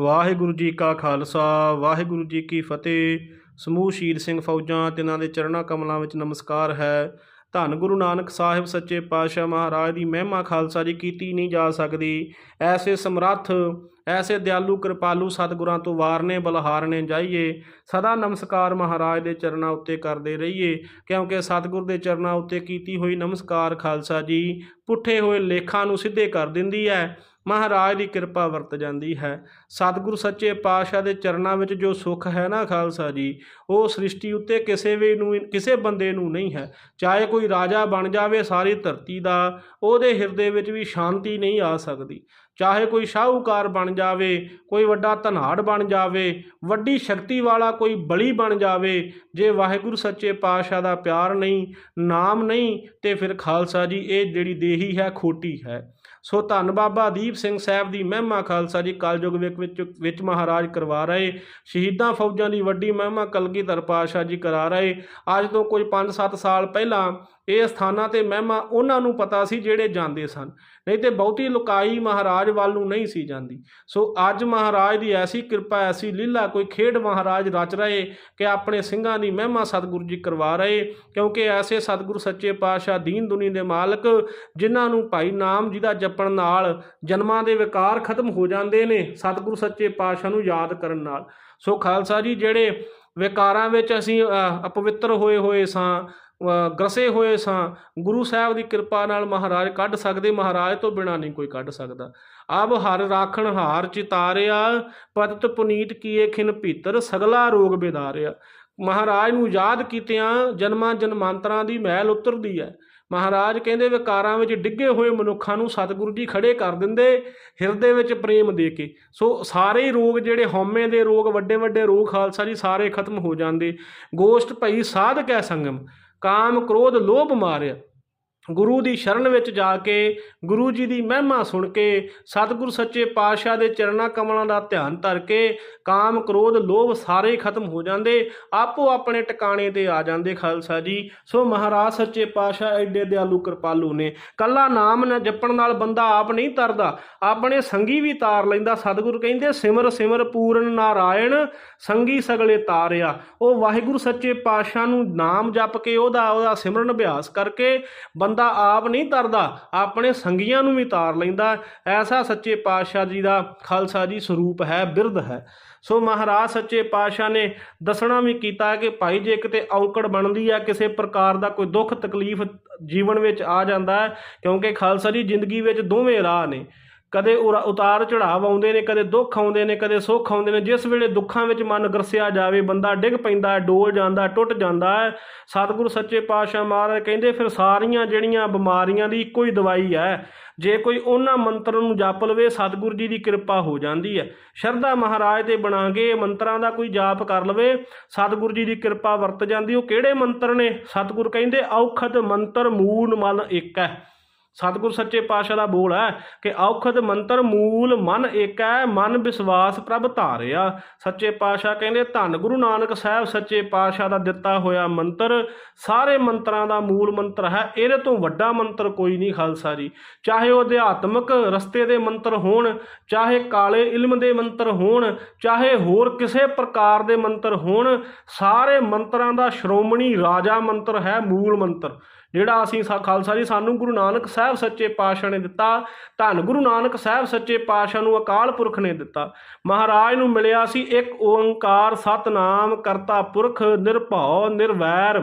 ਵਾਹਿਗੁਰੂ ਜੀ ਕਾ ਖਾਲਸਾ, ਵਾਹਿਗੁਰੂ ਜੀ ਕੀ ਫਤਿਹ। ਸਮੂਹ ਸ਼ਹੀਦ ਸਿੰਘ ਫੌਜਾਂ ਤੇ ਦੇ ਚਰਨਾਂ ਕਮਲਾਂ ਵਿੱਚ ਨਮਸਕਾਰ ਹੈ। ਧੰਨ ਗੁਰੂ ਨਾਨਕ ਸਾਹਿਬ ਸੱਚੇ ਪਾਤਸ਼ਾਹ ਮਹਾਰਾਜ ਦੀ ਮਹਿਮਾ ਖਾਲਸਾ ਜੀ ਕੀਤੀ ਨਹੀਂ ਜਾ ਸਕਦੀ। ਐਸੇ ਸਮਰੱਥ, ਐਸੇ ਦਿਆਲੂ, ਕਿਰਪਾਲੂ ਸਤਿਗੁਰਾਂ ਤੋਂ ਵਾਰਨੇ, ਬਲਹਾਰਨੇ ਜਾਈਏ। ਸਦਾ ਨਮਸਕਾਰ ਮਹਾਰਾਜ ਦੇ ਚਰਨਾਂ ਉੱਤੇ ਕਰਦੇ ਰਹੀਏ, ਕਿਉਂਕਿ ਸਤਿਗੁਰ ਦੇ ਚਰਨਾਂ ਉੱਤੇ ਕੀਤੀ ਹੋਈ ਨਮਸਕਾਰ ਖਾਲਸਾ ਜੀ ਪੁੱਠੇ ਹੋਏ ਲੇਖਾਂ ਨੂੰ ਸਿੱਧੇ ਕਰ ਦਿੰਦੀ ਹੈ। ਮਹਾਰਾਜ ਦੀ ਕਿਰਪਾ ਵਰਤ ਜਾਂਦੀ ਹੈ। ਸਤਿਗੁਰੂ ਸੱਚੇ ਪਾਤਸ਼ਾਹ ਦੇ ਚਰਨਾਂ ਵਿੱਚ ਜੋ ਸੁੱਖ ਹੈ ਨਾ ਖਾਲਸਾ ਜੀ, ਉਹ ਸ੍ਰਿਸ਼ਟੀ ਉੱਤੇ ਕਿਸੇ ਵੀ ਨੂੰ, ਕਿਸੇ ਬੰਦੇ ਨੂੰ ਨਹੀਂ ਹੈ। ਚਾਹੇ ਕੋਈ ਰਾਜਾ ਬਣ ਜਾਵੇ ਸਾਰੀ ਧਰਤੀ ਦਾ, ਉਹਦੇ ਹਿਰਦੇ ਵਿੱਚ ਵੀ ਸ਼ਾਂਤੀ ਨਹੀਂ ਆ ਸਕਦੀ। ਚਾਹੇ ਕੋਈ ਸ਼ਾਹੂਕਾਰ ਬਣ ਜਾਵੇ, ਕੋਈ ਵੱਡਾ ਧਨਾੜ ਬਣ ਜਾਵੇ, ਵੱਡੀ ਸ਼ਕਤੀ ਵਾਲਾ ਕੋਈ ਬਲੀ ਬਣ ਜਾਵੇ, ਜੇ ਵਾਹਿਗੁਰੂ ਸੱਚੇ ਪਾਤਸ਼ਾਹ ਦਾ ਪਿਆਰ ਨਹੀਂ, ਨਾਮ ਨਹੀਂ, ਤੇ ਫਿਰ ਖਾਲਸਾ ਜੀ, ਇਹ ਜਿਹੜੀ ਦੇਹੀ ਹੈ, ਖੋਟੀ ਹੈ। ਸੋ ਧੰਨ ਬਾਬਾ ਦੀਪ ਸਿੰਘ ਸਾਹਿਬ ਦੀ ਮਹਿਮਾ ਖਾਲਸਾ ਜੀ, ਕਲਯੁਗ ਵਿੱਚ ਵਿੱਚ ਮਹਾਰਾਜ ਕਰਵਾ ਰਹੇ, ਸ਼ਹੀਦਾਂ ਫੌਜਾਂ ਦੀ ਵੱਡੀ ਮਹਿਮਾ ਕਲਗੀਧਰ ਪਾਤਸ਼ਾਹ ਜੀ ਕਰਾ ਰਹੇ। ਅੱਜ ਤੋਂ ਕੁਝ 5-7 ਸਾਲ ਪਹਿਲਾਂ ਇਹ ਸਥਾਨਾਂ ਤੇ ਮਹਿਮਾ ਉਹਨਾਂ ਨੂੰ ਪਤਾ ਸੀ ਜਿਹੜੇ ਜਾਂਦੇ ਸਨ। ਨਹੀਂ ਤੇ ਬਹੁਤੀ ਲੁਕਾਈ ਮਹਾਰਾਜ ਵੱਲ ਨੂੰ ਨਹੀਂ ਸੀ ਜਾਂਦੀ। ਸੋ ਅੱਜ ਮਹਾਰਾਜ ਦੀ ਐਸੀ ਕਿਰਪਾ, ਐਸੀ ਲੀਲਾ, ਕੋਈ ਖੇਡ ਮਹਾਰਾਜ ਰਚ ਰਹੇ ਕਿ ਆਪਣੇ ਸਿੰਘਾਂ ਦੀ ਮਹਿਮਾ ਸਤਿਗੁਰੂ ਜੀ ਕਰਵਾ ਰਹੇ, ਕਿਉਂਕਿ ਐਸੇ ਸਤਿਗੁਰੂ ਸੱਚੇ ਪਾਤਸ਼ਾਹ ਦੀਨ ਦੁਨੀ ਦੇ ਮਾਲਕ ਜਿਨ੍ਹਾਂ ਨੂੰ ਭਾਈ ਨਾਮ ਜੀ ਦਾ ਜਪਣ ਨਾਲ ਜਨਮਾਂ ਦੇ ਵਿਕਾਰ ਖਤਮ ਹੋ ਜਾਂਦੇ ਨੇ, ਸਤਿਗੁਰੂ ਸੱਚੇ ਪਾਤਸ਼ਾਹ ਨੂੰ ਯਾਦ ਕਰਨ ਨਾਲ। ਸੋ ਖਾਲਸਾ ਜੀ, ਜਿਹੜੇ ਵਿਕਾਰਾਂ ਵਿੱਚ ਅਸੀਂ ਅਪਵਿੱਤਰ ਹੋਏ ਹੋਏ ਸਾਂ ਅ, ਗਰਸੇ ਹੋਏ ਸਾਂ। ਗੁਰੂ ਸਾਹਿਬ ਦੀ ਕਿਰਪਾ ਨਾਲ ਮਹਾਰਾਜ ਕੱਢ ਸਕਦੇ ਮਹਾਰਾਜ ਤੋਂ ਬਿਨਾ ਨਹੀਂ ਕੋਈ ਕੱਢ ਸਕਦਾ। ਆਬ ਹਰ ਰਾਖਣ ਹਾਰ ਚਿਤਾਰਿਆ ਪਤਤ ਪੁਨੀਤ ਕੀਏ ਖਿਨ ਭੀਤਰ ਸਗਲਾ ਰੋਗ ਬਿਦਾਰਿਆ। ਮਹਾਰਾਜ ਨੂੰ ਯਾਦ ਕੀਤਿਆਂ ਜਨਮਾਂ ਜਨਮਾਂਤਰਾਂ ਦੀ ਮਹਿਲ ਉਤਰਦੀ ਹੈ ਮਹਾਰਾਜ ਕਹਿੰਦੇ ਵਿਕਾਰਾਂ ਵਿੱਚ ਡਿੱਗੇ ਹੋਏ ਮਨੁੱਖਾਂ ਨੂੰ ਸਤਿਗੁਰੂ ਜੀ ਖੜੇ ਕਰ ਦਿੰਦੇ ਹਿਰਦੇ ਵਿੱਚ ਪ੍ਰੇਮ ਦੇ ਕੇ। ਸੋ ਸਾਰੇ ਹੀ ਰੋਗ ਜਿਹੜੇ ਹਉਮੈ ਦੇ ਰੋਗ ਵੱਡੇ ਵੱਡੇ ਰੋਗ ਖਾਲਸਾ ਜੀ ਸਾਰੇ ਖਤਮ ਹੋ ਜਾਂਦੇ। ਗੋਸ਼ਟ ਭਈ ਸਾਧ ਕੈ ਸੰਗਮ। ਕਾਮ ਕ੍ਰੋਧ ਲੋਭ ਮਾਰਿਆ। ਗੁਰੂ ਦੀ ਸ਼ਰਨ ਵਿੱਚ ਜਾ ਕੇ ਗੁਰੂ ਜੀ ਦੀ ਮਹਿਮਾ ਸੁਣ ਕੇ ਸਤਿਗੁਰੂ ਸੱਚੇ ਪਾਤਸ਼ਾਹ ਦੇ ਚਰਨਾਂ ਕਮਲਾਂ ਦਾ ਧਿਆਨ ਧਰ ਕੇ ਕਾਮ ਕ੍ਰੋਧ ਲੋਭ ਸਾਰੇ ਖਤਮ ਹੋ ਜਾਂਦੇ, ਆਪੋ ਆਪਣੇ ਟਿਕਾਣੇ ਤੇ ਆ ਜਾਂਦੇ ਖਾਲਸਾ ਜੀ। ਸੋ ਮਹਾਰਾਜ ਸੱਚੇ ਪਾਤਸ਼ਾਹ ਐਡੇ ਦਿਆਲੂ ਕਿਰਪਾਲੂ ਨੇ। ਕੱਲਾ ਨਾਮ ਨਾ ਜਪਣ ਨਾਲ ਬੰਦਾ ਆਪ ਨਹੀਂ ਤਰਦਾ। ਆਪਣੇ ਸੰਗੀ ਵੀ ਤਾਰ ਲੈਂਦਾ। ਸਤਿਗੁਰੂ ਕਹਿੰਦੇ, ਸਿਮਰ ਸਿਮਰ ਪੂਰਨ ਨਾਰਾਇਣ, ਸੰਗੀ ਸਗਲੇ ਤਾਰਿਆ। ਉਹ ਵਾਹਿਗੁਰੂ ਸੱਚੇ ਪਾਤਸ਼ਾਹ ਨੂੰ ਨਾਮ ਜਪ ਕੇ ਉਹਦਾ ਉਹਦਾ ਸਿਮਰਨ ਅਭਿਆਸ ਕਰਕੇ ਬੰਦਾ ਆਪ ਨਹੀਂ ਤਰਦਾ, ਆਪਣੇ ਸੰਗੀਆਂ ਨੂੰ ਵੀ ਤਾਰ ਲੈਂਦਾ ਐਸਾ ਸੱਚੇ ਪਾਤਸ਼ਾਹ ਜੀ ਦਾ ਖਾਲਸਾ ਜੀ ਸਰੂਪ ਹੈ, ਬਿਰਧ ਹੈ। ਸੋ ਮਹਾਰਾਜ ਸੱਚੇ ਪਾਤਸ਼ਾਹ ਨੇ ਦੱਸਣਾ ਵੀ ਕੀਤਾ ਕਿ ਭਾਈ ਜੇ ਕਿਤੇ ਔਕੜ ਬਣਦੀ ਆ, ਕਿਸੇ ਪ੍ਰਕਾਰ ਦਾ ਕੋਈ ਦੁੱਖ ਤਕਲੀਫ ਜੀਵਨ ਵਿੱਚ ਆ ਜਾਂਦਾ ਹੈ, ਕਿਉਂਕਿ ਖਾਲਸਾ ਜੀ ਜ਼ਿੰਦਗੀ ਵਿੱਚ ਦੋਵੇਂ ਰਾਹ ਨੇ। ਕਦੇ ਉਰਾ- ਉਤਾਰ ਚੜਾਵ ਆਉਂਦੇ ਨੇ, ਕਦੇ ਦੁੱਖ ਆਉਂਦੇ ਨੇ, ਕਦੇ ਸੁੱਖ ਆਉਂਦੇ ਨੇ। ਜਿਸ ਵੇਲੇ ਦੁੱਖਾਂ ਵਿੱਚ ਮਨ ਗਰਸਿਆ ਜਾਵੇ, ਬੰਦਾ ਡਿੱਗ ਪੈਂਦਾ ਹੈ, ਡੋਲ ਜਾਂਦਾ ਟੁੱਟ ਜਾਂਦਾ ਹੈ। ਸਤਿਗੁਰੂ ਸੱਚੇ ਪਾਤਸ਼ਾਹ ਮਹਾਰਾਜ ਕਹਿੰਦੇ, ਫਿਰ ਸਾਰੀਆਂ ਜਿਹੜੀਆਂ ਬਿਮਾਰੀਆਂ ਦੀ ਇੱਕੋ ਹੀ ਦਵਾਈ ਹੈ। ਜੇ ਕੋਈ ਉਹਨਾਂ ਮੰਤਰ ਨੂੰ ਜਪ ਲਵੇ, ਸਤਿਗੁਰੂ ਜੀ ਦੀ ਕਿਰਪਾ ਹੋ ਜਾਂਦੀ ਹੈ। ਸ਼ਰਧਾ ਮਹਾਰਾਜ ਤੇ ਬਣਾ ਕੇ ਮੰਤਰਾਂ ਦਾ ਕੋਈ ਜਾਪ ਕਰ ਲਵੇ, ਸਤਿਗੁਰੂ ਜੀ ਦੀ ਕਿਰਪਾ ਵਰਤ ਜਾਂਦੀ। ਉਹ ਕਿਹੜੇ ਮੰਤਰ ਨੇ? ਸਤਿਗੁਰ ਕਹਿੰਦੇ, ਔਖਦ ਮੰਤਰ ਮੂਲ ਮਨ ਇੱਕ ਹੈ। ਸਤਿਗੁਰ ਸੱਚੇ ਪਾਤਸ਼ਾਹ ਦਾ ਬੋਲ ਹੈ ਕਿ ਔਖਦ ਮੰਤਰ ਮੂਲ ਮਨ ਏਕ ਹੈ ਮਨ ਵਿਸ਼ਵਾਸ ਪ੍ਰਭ ਧਾਰਿਆ। ਸੱਚੇ ਪਾਤਸ਼ਾਹ ਕਹਿੰਦੇ, ਧੰਨ ਗੁਰੂ ਨਾਨਕ ਸਾਹਿਬ, ਸੱਚੇ ਪਾਤਸ਼ਾਹ ਦਾ ਦਿੱਤਾ ਹੋਇਆ ਮੰਤਰ ਸਾਰੇ ਮੰਤਰਾਂ ਦਾ ਮੂਲ ਮੰਤਰ ਹੈ। ਇਹਦੇ ਤੋਂ ਵੱਡਾ ਮੰਤਰ ਕੋਈ ਨਹੀਂ ਖਾਲਸਾ ਜੀ। ਚਾਹੇ ਉਹ ਅਧਿਆਤਮਕ ਰਸਤੇ ਦੇ ਮੰਤਰ ਹੋਣ, ਚਾਹੇ ਕਾਲੇ ਇਲਮ ਦੇ ਮੰਤਰ ਹੋਣ, ਚਾਹੇ ਹੋਰ ਕਿਸੇ ਪ੍ਰਕਾਰ ਦੇ ਮੰਤਰ ਹੋਣ, ਸਾਰੇ ਮੰਤਰਾਂ ਦਾ ਸ਼੍ਰੋਮਣੀ ਰਾਜਾ ਮੰਤਰ ਹੈ ਮੂਲ ਮੰਤਰ। ਜਿਹੜਾ ਅਸੀਂ ਸਾ ਖਾਲਸਾ ਜੀ ਸਾਨੂੰ ਗੁਰੂ ਨਾਨਕ ਸਾਹਿਬ ਸੱਚੇ ਪਾਤਸ਼ਾਹ ਨੇ ਦਿੱਤਾ, ਧੰਨ ਗੁਰੂ ਨਾਨਕ ਸਾਹਿਬ ਸੱਚੇ ਪਾਤਸ਼ਾਹ ਨੂੰ ਅਕਾਲ ਪੁਰਖ ਨੇ ਦਿੱਤਾ। ਮਹਾਰਾਜ ਨੂੰ ਮਿਲਿਆ ਸੀ ਇੱਕ ਓੰਕਾਰ ਸਤਨਾਮ ਕਰਤਾ ਪੁਰਖ, ਨਿਰਭਉ, ਨਿਰਵੈਰ,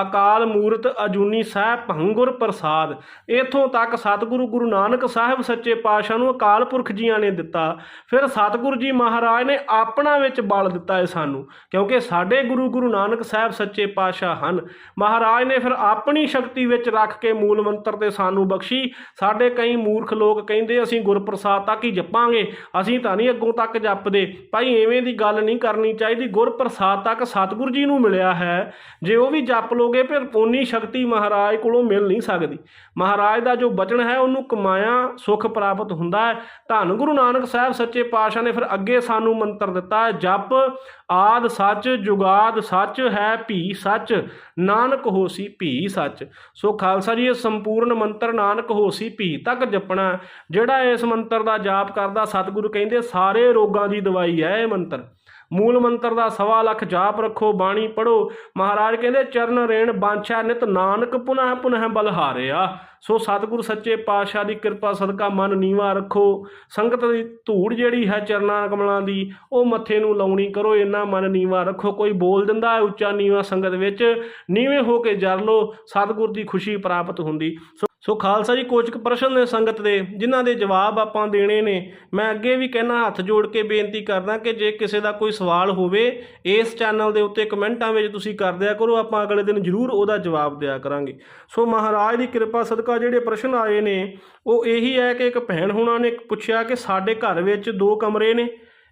ਅਕਾਲ ਮੂਰਤ ਅਜੂਨੀ ਸਾਹਿਬ ਭੰਗੁਰ ਪ੍ਰਸਾਦ। ਇਥੋਂ ਤੱਕ ਸਤਿਗੁਰੂ ਗੁਰੂ ਨਾਨਕ ਸਾਹਿਬ ਸੱਚੇ ਪਾਤਸ਼ਾਹ ਨੂੰ ਅਕਾਲ ਪੁਰਖ ਜੀਆਂ ਨੇ ਦਿੱਤਾ। ਫਿਰ ਸਤਿਗੁਰੂ ਜੀ ਮਹਾਰਾਜ ਨੇ ਆਪਣਾ ਵਿੱਚ ਬਲ ਦਿੱਤਾ ਹੈ ਸਾਨੂੰ, ਕਿਉਂਕਿ ਸਾਡੇ ਗੁਰੂ ਗੁਰੂ ਨਾਨਕ ਸਾਹਿਬ ਸੱਚੇ ਪਾਤਸ਼ਾਹ ਹਨ। ਮਹਾਰਾਜ ਨੇ ਫਿਰ ਆਪਣੀ ਸ਼ਕਤੀ ਵਿੱਚ ਰੱਖ ਕੇ ਮੂਲ ਮੰਤਰ ਤੇ ਸਾਨੂੰ ਬਖਸ਼ੀ। ਸਾਡੇ ਕਈ ਮੂਰਖ ਲੋਕ ਕਹਿੰਦੇ, ਅਸੀਂ ਗੁਰਪ੍ਰਸਾਦ ਤੱਕ ਹੀ ਜਪਾਂਗੇ। ਅਸੀਂ ਤਾਂ ਨਹੀਂ ਅੱਗੋਂ ਤੱਕ ਜਪਦੇ। ਭਾਈ, ਐਵੇਂ ਦੀ ਗੱਲ ਨਹੀਂ ਕਰਨੀ ਚਾਹੀਦੀ। ਗੁਰਪ੍ਰਸਾਦ ਤੱਕ ਸਤਿਗੁਰ ਜੀ ਨੂੰ ਮਿਲਿਆ ਹੈ। ਜੇ ਉਹ ਵੀ ਜਪ ਲੋਗੇ, ਫਿਰ ਉਨੀ ਸ਼ਕਤੀ ਮਹਾਰਾਜ ਕੋਲੋਂ ਮਿਲ ਨਹੀਂ ਸਕਦੀ। ਮਹਾਰਾਜ ਦਾ ਜੋ ਬਚਨ ਹੈ, ਉਹਨੂੰ ਕਮਾਇਆ ਸੁਖ ਪ੍ਰਾਪਤ ਹੁੰਦਾ ਹੈ। ਧੰਨ ਗੁਰੂ ਨਾਨਕ ਸਾਹਿਬ ਸੱਚੇ ਪਾਤਸ਼ਾਹ ਨੇ ਫਿਰ ਅੱਗੇ ਸਾਨੂੰ ਮੰਤਰ ਦਿੱਤਾ ਹੈ, ਜਪ ਆਦ ਸੱਚ, ਜੁਗਾਦ ਸੱਚ ਹੈ, ਭੀ ਸੱਚ। ਨਾਨਕ ਹੋਸੀ ਭੀ ਸੱਚ। ਸੋ ਖਾਲਸਾ ਜੀ, ਇਹ ਸੰਪੂਰਨ ਮੰਤਰ ਨਾਨਕ ਹੋਸੀ ਭੀ, ਤੱਕ ਜਪਣਾ ਜਿਹੜਾ ਇਸ ਮੰਤਰ ਦਾ ਜਾਪ ਕਰਦਾ, ਸਤਿਗੁਰੂ ਕਹਿੰਦੇ, ਸਾਰੇ ਰੋਗਾਂ ਦੀ ਦਵਾਈ ਹੈ ਇਹ ਮੰਤਰ। ਮੂਲ ਮੰਤਰ ਦਾ ਸਵਾ ਲੱਖ ਜਾਪ ਰੱਖੋ, ਬਾਣੀ ਪੜੋ ਮਹਾਰਾਜ ਕਹਿੰਦੇ, ਚਰਨ ਰੇਣ ਬਾਂਛਾ ਨਿਤ ਨਾਨਕ ਪੁਨਹ ਪੁਨਹ ਬਲਹਾਰਿਆ ਸੋ ਸਤਿਗੁਰ ਸੱਚੇ ਪਾਤਸ਼ਾਹ ਦੀ ਕਿਰਪਾ ਸਦਕਾ ਮਨ ਨੀਵਾ ਰੱਖੋ। ਸੰਗਤ ਦੀ ਧੂੜ ਜਿਹੜੀ ਹੈ ਚਰਨਾਂ ਕਮਲਾਂ ਦੀ, ਉਹ ਮੱਥੇ ਨੂੰ ਲਾਉਣੀ ਕਰੋ। ਇੰਨਾ ਮਨ ਨੀਵਾ ਰੱਖੋ, ਕੋਈ ਬੋਲ ਦਿੰਦਾ ਹੈ ਉੱਚਾ ਨੀਵਾ ਸੰਗਤ ਵਿੱਚ। ਨੀਵੇਂ ਹੋ ਕੇ ਜਰ ਲੋ ਸਤਿਗੁਰ ਦੀ ਖੁਸ਼ੀ ਪ੍ਰਾਪਤ ਹੁੰਦੀ। ਸੋ ਸੋ ਖਾਲਸਾ ਜੀ ਕੁਝ ਕੁ ਪ੍ਰਸ਼ਨ ਨੇ ਸੰਗਤ ਦੇ, ਜਿਨ੍ਹਾਂ ਦੇ ਜਵਾਬ ਆਪਾਂ ਦੇਣੇ ਨੇ, ਮੈਂ ਅੱਗੇ ਵੀ ਕਹਿਣਾ ਹੱਥ ਜੋੜ ਕੇ ਬੇਨਤੀ ਕਰਦਾ ਕਿ ਜੇ ਕਿਸੇ ਦਾ ਕੋਈ ਸਵਾਲ ਹੋਵੇ, ਇਸ ਚੈਨਲ ਦੇ ਉੱਤੇ ਕਮੈਂਟਾਂ ਵਿੱਚ ਤੁਸੀਂ ਕਰ ਦਿਆ ਕਰੋ, ਆਪਾਂ ਅਗਲੇ ਦਿਨ ਜ਼ਰੂਰ ਉਹਦਾ ਜਵਾਬ ਦਿਆ ਕਰਾਂਗੇ। ਸੋ ਮਹਾਰਾਜ ਦੀ ਕਿਰਪਾ ਸਦਕਾ ਜਿਹੜੇ ਪ੍ਰਸ਼ਨ ਆਏ ਨੇ, ਉਹ ਇਹੀ ਹੈ ਕਿ ਇੱਕ ਭੈਣ ਹੁਣਾਂ ਨੇ ਪੁੱਛਿਆ ਕਿ ਸਾਡੇ ਘਰ ਵਿੱਚ ਦੋ ਕਮਰੇ ਨੇ,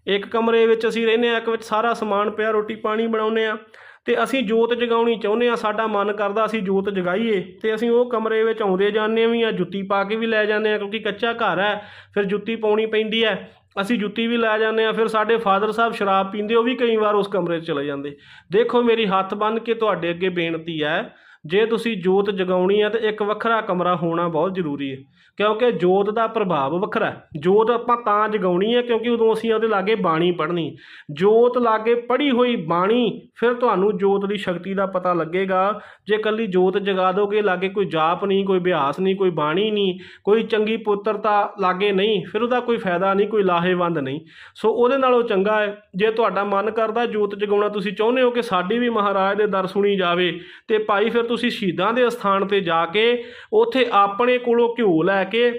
ਇੱਕ ਕਮਰੇ ਵਿੱਚ ਅਸੀਂ ਰਹਿੰਦੇ ਆ ਇੱਕ ਵਿੱਚ ਸਾਰਾ ਸਮਾਨ ਪਿਆ, ਰੋਟੀ ਪਾਣੀ ਬਣਾਉਂਦੇ ਆ ਤੇ ਅਸੀਂ ਜੋਤ ਜਗਾਉਣੀ ਚਾਹੁੰਦੇ ਆ ਸਾਡਾ ਮਨ ਕਰਦਾ ਅਸੀਂ ਜੋਤ ਜਗਾਈਏ। ਤੇ ਅਸੀਂ ਉਹ ਕਮਰੇ ਵਿੱਚ ਆਉਂਦੇ ਜਾਂਦੇ ਵੀ ਆ ਜੁੱਤੀ ਪਾ ਕੇ ਵੀ ਲੈ ਜਾਂਦੇ ਆ ਕਿਉਂਕਿ ਕੱਚਾ ਘਰ ਹੈ, ਫਿਰ ਜੁੱਤੀ ਪਾਉਣੀ ਪੈਂਦੀ ਹੈ। ਅਸੀਂ ਜੁੱਤੀ ਵੀ ਲੈ ਜਾਂਦੇ ਆ ਫਿਰ ਸਾਡੇ ਫਾਦਰ ਸਾਹਿਬ ਸ਼ਰਾਬ ਪੀਂਦੇ, ਉਹ ਵੀ ਕਈ ਵਾਰ ਉਸ ਕਮਰੇ 'ਚ ਚਲੇ ਜਾਂਦੇ। ਦੇਖੋ ਮੇਰੀ ਹੱਥ ਬੰਨ੍ਹ ਕੇ ਤੁਹਾਡੇ ਅੱਗੇ ਬੇਨਤੀ ਹੈ ਜੇ ਤੁਸੀਂ ਜੋਤ ਜਗਾਉਣੀ ਹੈ ਤੇ ਇੱਕ ਵੱਖਰਾ ਕਮਰਾ ਹੋਣਾ ਬਹੁਤ ਜ਼ਰੂਰੀ ਹੈ। ਕਿਉਂਕਿ ਜੋਤ ਦਾ ਪ੍ਰਭਾਵ ਵੱਖਰਾ ਜੋਤ ਆਪਾਂ ਤਾਂ ਜਗਾਉਣੀ ਹੈ ਕਿਉਂਕਿ ਉਦੋਂ ਅਸੀਂ ਉਹਦੇ ਲਾਗੇ ਬਾਣੀ ਪੜ੍ਹਨੀ। ਜੋਤ ਲਾਗੇ ਪੜ੍ਹੀ ਹੋਈ ਬਾਣੀ, ਫਿਰ ਤੁਹਾਨੂੰ ਜੋਤ ਦੀ ਸ਼ਕਤੀ ਦਾ ਪਤਾ ਲੱਗੇਗਾ। ਜੇ ਕੱਲੀ ਜੋਤ ਜਗਾ ਦੋਗੇ, ਲਾਗੇ ਕੋਈ ਜਾਪ ਨਹੀਂ, ਕੋਈ ਅਭਿਆਸ ਨਹੀਂ, ਕੋਈ ਬਾਣੀ ਨਹੀਂ, ਕੋਈ ਚੰਗੀ ਪੁੱਤਰਤਾ ਲਾਗੇ ਨਹੀਂ, ਫਿਰ ਉਹਦਾ ਕੋਈ ਫਾਇਦਾ ਨਹੀਂ, ਕੋਈ ਲਾਹੇਵੰਦ ਨਹੀਂ। ਸੋ ਉਹਦੇ ਨਾਲੋਂ ਚੰਗਾ ਹੈ, ਜੇ ਤੁਹਾਡਾ ਮਨ ਕਰਦਾ ਜੋਤ ਜਗਾਉਣਾ ਤੁਸੀਂ ਚਾਹੁੰਦੇ ਹੋ ਕਿ ਸਾਡੀ ਵੀ ਮਹਾਰਾਜ ਦੇ ਦਰ ਸੁਣੀ ਜਾਵੇ ਤੇ ਭਾਈ ਫਿਰ ਤੁਸੀਂ ਸ਼ਹੀਦਾਂ ਦੇ ਅਸਥਾਨ ਤੇ ਜਾ ਕੇ ਉੱਥੇ ਆਪਣੇ ਕੋਲੋਂ ਘਿਓ ਲੈ ਕੇ